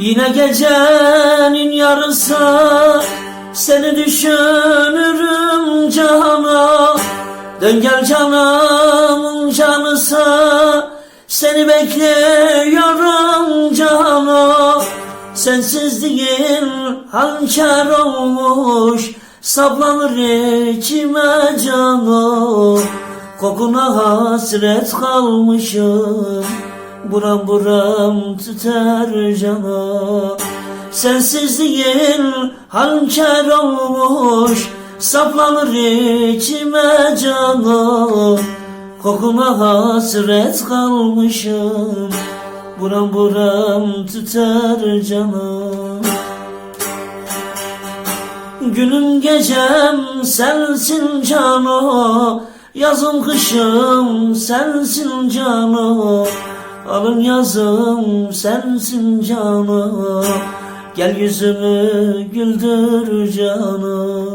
Yine gecenin yarısı Seni düşünürüm cana Dön gel canımın canısı Seni bekliyorum cana Sensizliğin hançer olmuş Saplanır içime cana Kokuna hasret kalmışım Buram buram tüter cana Sensizliğin hançer olmuş Saplanır içime cana Kokuna hasret kalmışım Buram buram tüter cana Günüm gecem sensin cano Yazım kışım sensin cano Alın yazım sensin cano Gel yüzümü güldür cano